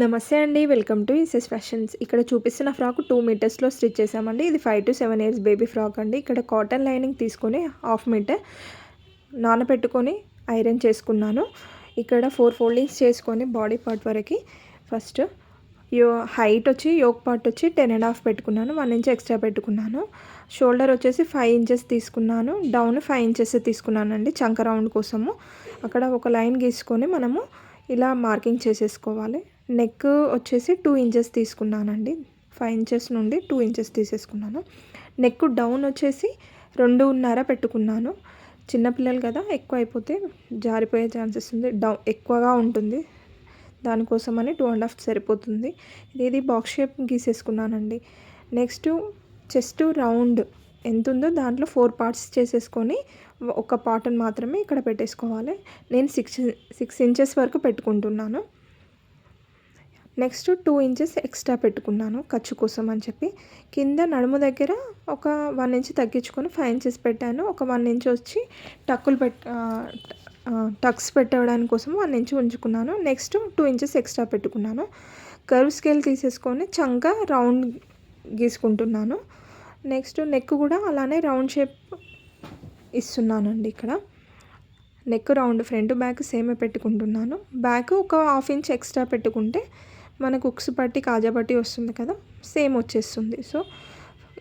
నమస్తే అండి welcome to ఇసెస్ fashions. ఇక్కడ చూపిస్తున్న ఫ్రాక్ టూ మీటర్స్లో స్టిచ్ చేసామండి ఇది five to seven years baby frock అండి. ఇక్కడ కాటన్ లైనింగ్ తీసుకొని హాఫ్ మీటర్ నానబెట్టుకొని ఐరన్ చేసుకున్నాను. ఇక్కడ ఫోర్ ఫోల్డింగ్స్ చేసుకొని బాడీ పార్ట్ వరకు ఫస్ట్ యో హైట్ వచ్చి యోక్ పార్ట్ వచ్చి టెన్ అండ్ హాఫ్ పెట్టుకున్నాను. వన్ ఇంచ్ ఎక్స్ట్రా పెట్టుకున్నాను. షోల్డర్ వచ్చేసి ఫైవ్ ఇంచెస్ తీసుకున్నాను. డౌన్ ఫైవ్ ఇంచెస్ తీసుకున్నానండి చంక రౌండ్ కోసము. అక్కడ ఒక లైన్ గీసుకొని మనము ఇలా మార్కింగ్ చేసేసుకోవాలి. నెక్ వచ్చేసి టూ ఇంచెస్ తీసుకున్నానండి. ఫైవ్ ఇంచెస్ నుండి టూ ఇంచెస్ తీసేసుకున్నాను. నెక్ డౌన్ వచ్చేసి రెండున్నర పెట్టుకున్నాను. చిన్నపిల్లలు కదా ఎక్కువ అయిపోతే జారిపోయే ఛాన్సెస్ ఉంది. డౌన్ ఎక్కువగా ఉంటుంది. దానికోసమని టూ అండ్ హాఫ్ సరిపోతుంది. ఇది బాక్స్ షేప్ గీసేసుకున్నానండి. నెక్స్ట్ చెస్ట్ రౌండ్ ఎంత ఉందో దాంట్లో ఫోర్ పార్ట్స్ చేసేసుకొని ఒక పార్ట్ని మాత్రమే ఇక్కడ పెట్టేసుకోవాలి. నేను సిక్స్ సిక్స్ ఇంచెస్ వరకు పెట్టుకుంటున్నాను. నెక్స్ట్ టూ ఇంచెస్ ఎక్స్ట్రా పెట్టుకున్నాను ఖర్చు కోసం అని చెప్పి. కింద నడుము దగ్గర ఒక వన్ ఇంచ్ తగ్గించుకొని ఫైవ్ ఇంచెస్ పెట్టాను. ఒక వన్ ఇంచ్ వచ్చి టక్కులు పెట్ టక్స్ పెట్టడానికి కోసం వన్ ఇంచ్ ఉంచుకున్నాను. నెక్స్ట్ టూ ఇంచెస్ ఎక్స్ట్రా పెట్టుకున్నాను. కర్వ్ స్కేల్ తీసేసుకొని చంక రౌండ్ గీసుకుంటున్నాను. నెక్స్ట్ నెక్ కూడా అలానే రౌండ్ షేప్ ఇస్తున్నానండి ఇక్కడ. నెక్ రౌండ్ ఫ్రంట్ బ్యాక్ సేమే పెట్టుకుంటున్నాను. బ్యాక్ ఒక హాఫ్ ఇంచ్ ఎక్స్ట్రా పెట్టుకుంటే మనకు ఉక్స్ పట్టి కాజా పట్టి వస్తుంది కదా సేమ్ వచ్చేస్తుంది. సో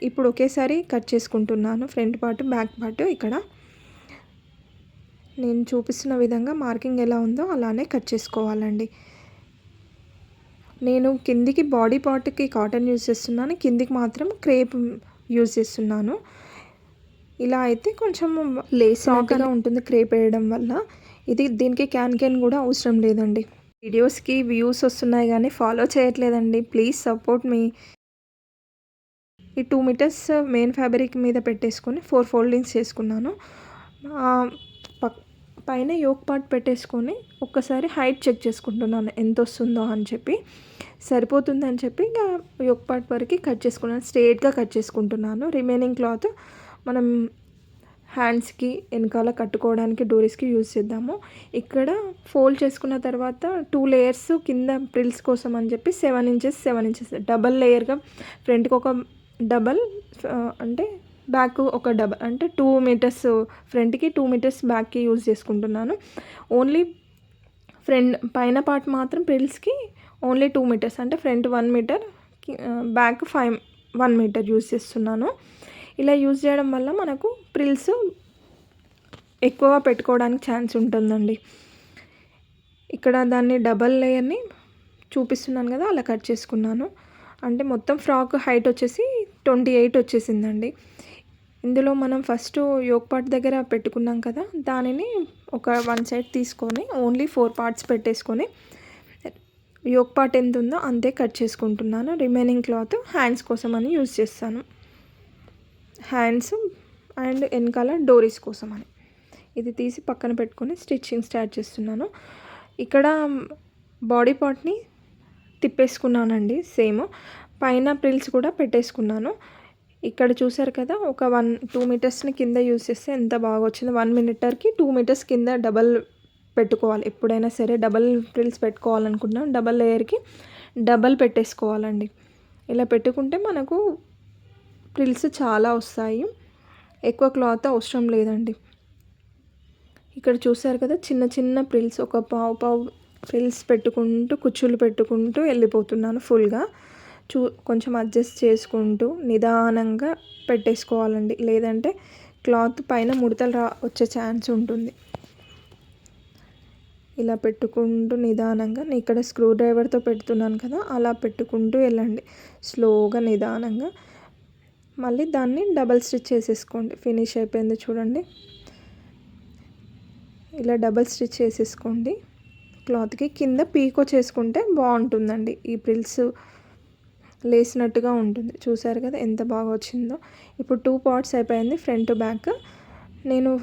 ఇప్పుడు ఒకేసారి కట్ చేసుకుంటున్నాను. ఫ్రంట్ పార్ట్ బ్యాక్ పార్ట్ ఇక్కడ. నేను చూపిస్తున్న విధంగా మార్కింగ్ ఎలా ఉందో అలానే కట్ చేసుకోవాలండి. నేను కిందికి బాడీ పార్ట్కి కాటన్ యూజ్ చేస్తున్నాను. కిందికి మాత్రం క్రేప్ యూజ్ చేస్తున్నాను. ఇలా అయితే కొంచెం లేస్ ఉంటుంది క్రేప్ వేయడం వల్ల. ఇది దీనికి క్యాన్ క్యాన్ కూడా అవసరం లేదండి. వీడియోస్కి వ్యూస్ వస్తున్నాయి కానీ ఫాలో చేయట్లేదండి. Please support me. ఈ టూ మీటర్స్ మెయిన్ ఫ్యాబ్రిక్ మీద పెట్టేసుకొని ఫోర్ ఫోల్డింగ్స్ చేసుకున్నాను. పైన యోక్ పార్ట్ పెట్టేసుకొని ఒక్కసారి హైట్ చెక్ చేసుకుంటున్నాను. ఎంత వస్తుందో అని చెప్పి. సరిపోతుందని చెప్పి ఇంకా యోక్ పార్ట్ వరకు కట్ చేసుకున్నాను. స్ట్రేట్గా కట్ చేసుకుంటున్నాను. రిమైనింగ్ క్లాత్ మనం హ్యాండ్స్కి వెనకాల కట్టుకోవడానికి డోరీస్కి యూజ్ చేద్దాము. ఇక్కడ ఫోల్డ్ చేసుకున్న తర్వాత టూ లేయర్స్ కింద ప్రిల్స్ కోసం అని చెప్పి seven inches seven inches double లేయర్గా ఫ్రంట్కి ఒక డబల్ uh, అంటే బ్యాక్ ఒక డబల్ అంటే టూ మీటర్స్ ఫ్రంట్కి టూ మీటర్స్ బ్యాక్కి యూజ్ చేసుకుంటున్నాను. ఓన్లీ ఫ్రంట్ పైన పార్ట్ మాత్రం ప్రిల్స్కి ఓన్లీ టూ మీటర్స్ అంటే front one meter back five one meter use చేస్తున్నాను. ఇలా యూజ్ చేయడం వల్ల మనకు ప్రిల్స్ ఎక్కువగా పెట్టుకోవడానికి ఛాన్స్ ఉంటుందండి. ఇక్కడ దాన్ని డబల్ లేయర్ని చూపిస్తున్నాను కదా అలా కట్ చేసుకున్నాను. అంటే మొత్తం ఫ్రాక్ హైట్ వచ్చేసి ట్వంటీ ఎయిట్ వచ్చేసిందండి. ఇందులో మనం ఫస్ట్ యోగ్ పార్ట్ దగ్గర పెట్టుకున్నాం కదా దానిని ఒక వన్ సైడ్ తీసుకొని ఓన్లీ ఫోర్ పార్ట్స్ పెట్టేసుకొని యోగ్ పార్ట్ ఎంత ఉందో అంతే కట్ చేసుకుంటున్నాను. రిమైనింగ్ క్లాత్ హ్యాండ్స్ కోసం అని యూజ్ చేస్తాను. హ్యాండ్స్ అండ్ వెనకాల డోరీస్ కోసం అని. ఇది తీసి పక్కన పెట్టుకొని స్టిచ్చింగ్ స్టార్ట్ చేస్తున్నాను. ఇక్కడ బాడీ పార్ట్ని తిప్పేసుకున్నానండి సేమ్. పైన ప్రిల్స్ కూడా పెట్టేసుకున్నాను. ఇక్కడ చూసారు కదా ఒక వన్ టూ మీటర్స్ని కింద యూస్ చేస్తే ఎంత బాగా వచ్చింది వన్ మినిటర్కి టూ మీటర్స్ కింద డబల్ పెట్టుకోవాలి. ఎప్పుడైనా సరే డబల్ ప్రిల్స్ పెట్టుకోవాలనుకుంటున్నాం. డబల్ లేయర్కి డబల్ పెట్టేసుకోవాలండి. ఇలా పెట్టుకుంటే మనకు ప్రిల్స్ చాలా వస్తాయి. ఎక్కువ క్లాత్ అవసరం లేదండి. ఇక్కడ చూసారు కదా చిన్న చిన్న ప్రిల్స్ ఒక పావు పావు ప్రిల్స్ పెట్టుకుంటూ కుచ్చులు పెట్టుకుంటూ వెళ్ళిపోతున్నాను ఫుల్గా. చూ కొంచెం అడ్జస్ట్ చేసుకుంటూ నిదానంగా పెట్టేసుకోవాలండి. లేదంటే క్లాత్ పైన ముడతలు రా వచ్చే ఛాన్స్ ఉంటుంది. ఇలా పెట్టుకుంటూ నిదానంగా నేను ఇక్కడ స్క్రూ డ్రైవర్తో పెడుతున్నాను కదా అలా పెట్టుకుంటూ వెళ్ళండి. స్లోగా నిదానంగా. మళ్ళీ దాన్ని డబల్ స్టిచ్ చేసేసుకోండి. ఫినిష్ అయిపోయింది చూడండి. ఇలా డబల్ స్టిచ్ చేసేసుకోండి. క్లాత్కి కింద పీకో చేసుకుంటే బాగుంటుందండి. ఈ ప్రిల్స్ లేసినట్టుగా ఉంటుంది. చూసారు కదా ఎంత బాగా వచ్చిందో. ఇప్పుడు టూ పార్ట్స్ అయిపోయింది ఫ్రంట్ బ్యాక్. నేను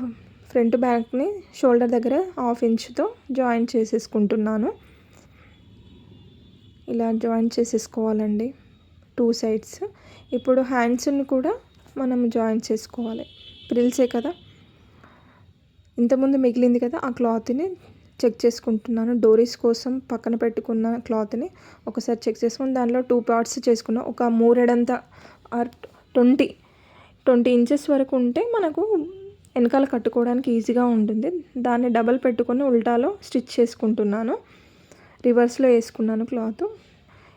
ఫ్రంట్ బ్యాక్ని షోల్డర్ దగ్గర హాఫ్ ఇంచ్తో జాయిన్ చేసేసుకుంటున్నాను. ఇలా జాయిన్ చేసేసుకోవాలండి. Two sides. ఇప్పుడు హ్యాండ్స్ని కూడా మనం జాయిన్ చేసుకోవాలి. ప్రిల్సే కదా? ఇంతకుముందు మిగిలింది కదా ఆ క్లాత్ని చెక్ చేసుకుంటున్నాను. డోరీస్ కోసం పక్కన పెట్టుకున్న క్లాత్ని ఒకసారి చెక్ చేసుకుని దానిలో టూ పార్ట్స్ చేసుకున్న. ఒక మూరెడంత ఆర్ ట్వంటీ ట్వంటీ ఇంచెస్ వరకు ఉంటే మనకు వెనకాల కట్టుకోవడానికి ఈజీగా ఉంటుంది. దాన్ని డబల్ పెట్టుకొని ఉల్టాలో స్టిచ్ చేసుకుంటున్నాను. రివర్స్లో వేసుకున్నాను క్లాత్.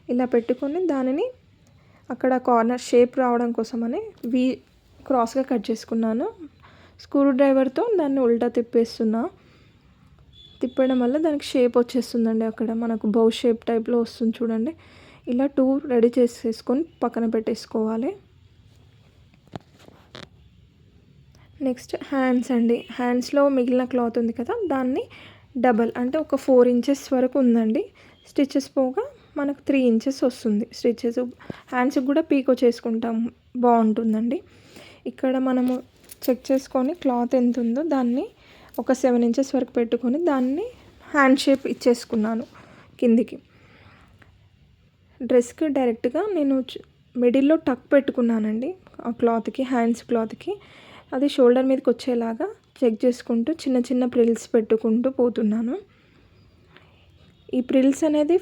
ఇలా పెట్టుకొని దానిని అక్కడ కార్నర్ షేప్ రావడం కోసమని వీ క్రాస్గా కట్ చేసుకున్నాను. స్క్రూ డ్రైవర్తో దాన్ని ఉల్టా తిప్పేస్తున్నా. తిప్పడం వల్ల దానికి షేప్ వచ్చేస్తుందండి అక్కడ. మనకు బౌ షేప్ టైప్లో వస్తుంది చూడండి. ఇలా టూ రెడీ చేసేసుకొని పక్కన పెట్టేసుకోవాలి. నెక్స్ట్ హ్యాండ్స్ అండి. హ్యాండ్స్లో మిగిలిన క్లాత్ ఉంది కదా దాన్ని డబల్ అంటే ఒక ఫోర్ ఇంచెస్ వరకు ఉందండి. స్టిచెస్ పోగా మనకు త్రీ ఇంచెస్ వస్తుంది. స్టిచెస్ హ్యాండ్స్కి కూడా పీకో చేసుకుంటాం. బాగుంటుందండి. ఇక్కడ మనము చెక్ చేసుకొని క్లాత్ ఎంత ఉందో దాన్ని ఒక సెవెన్ ఇంచెస్ వరకు పెట్టుకొని దాన్ని హ్యాండ్ షేప్ ఇచ్చేసుకున్నాను కిందికి. డ్రెస్కి డైరెక్ట్గా నేను మిడిల్లో టక్ పెట్టుకున్నానండి. ఆ క్లాత్కి హ్యాండ్స్ క్లాత్కి. అది షోల్డర్ మీదకి వచ్చేలాగా చెక్ చేసుకుంటూ చిన్న చిన్న ప్రిల్స్ పెట్టుకుంటూ పోతున్నాను. ఈ ప్రిల్స్ అనేది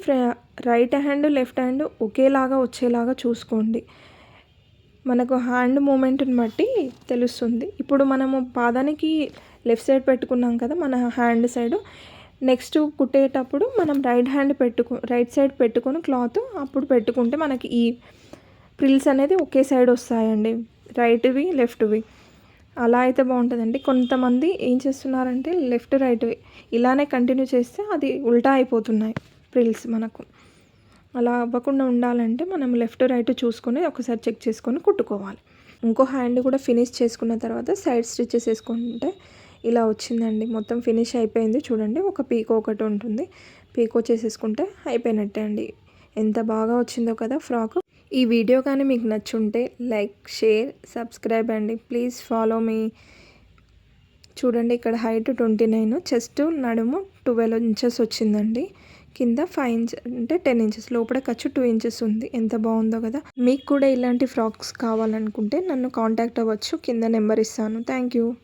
రైట్ హ్యాండ్ లెఫ్ట్ హ్యాండ్ ఒకేలాగా వచ్చేలాగా చూసుకోండి. మనకు హ్యాండ్ మూమెంట్ని బట్టి తెలుస్తుంది. ఇప్పుడు మనము పాదానికి లెఫ్ట్ సైడ్ పెట్టుకున్నాం కదా మన హ్యాండ్ సైడ్. నెక్స్ట్ కుట్టేటప్పుడు మనం రైట్ హ్యాండ్ పెట్టుకు రైట్ సైడ్ పెట్టుకొని క్లాత్ అప్పుడు పెట్టుకుంటే మనకి ఈ ప్రిల్స్ అనేది ఒకే సైడ్ వస్తాయండి. రైట్వి లెఫ్ట్వి. అలా అయితే బాగుంటుందండి. కొంతమంది ఏం చేస్తున్నారంటే లెఫ్ట్ రైట్ ఇలానే కంటిన్యూ చేస్తే అది ఉల్టా అయిపోతున్నాయి ప్రిల్స్ మనకు. అలా అవ్వకుండా ఉండాలంటే మనం లెఫ్ట్ రైట్ చూసుకొని ఒకసారి చెక్ చేసుకొని కుట్టుకోవాలి. ఇంకో హ్యాండ్ కూడా ఫినిష్ చేసుకున్న తర్వాత సైడ్ స్టిచ్చెస్ వేసుకుంటే ఇలా వచ్చిందండి. మొత్తం ఫినిష్ అయిపోయింది చూడండి. ఒక పీకో ఒకటి ఉంటుంది. పీకో చేసేసుకుంటే అయిపోయినట్టే అండి. ఎంత బాగా వచ్చిందో కదా ఫ్రాక్. ఈ వీడియో కానీ మీకు నచ్చుంటే లైక్ షేర్ సబ్స్క్రైబ్ అండి. Please follow me. చూడండి ఇక్కడ హైట్ ట్వంటీ నైన్ చెస్ట్ నడుము ట్వెల్వ్ ఇంచెస్ వచ్చిందండి. కింద ఫైవ్ ఇంచ్ అంటే టెన్ ఇంచెస్ లోపల ఖర్చు టూ ఇంచెస్ ఉంది. ఎంత బాగుందో కదా. మీకు కూడా ఇలాంటి ఫ్రాక్స్ కావాలనుకుంటే నన్ను కాంటాక్ట్ అవ్వచ్చు. కింద నెంబర్ ఇస్తాను. Thank you.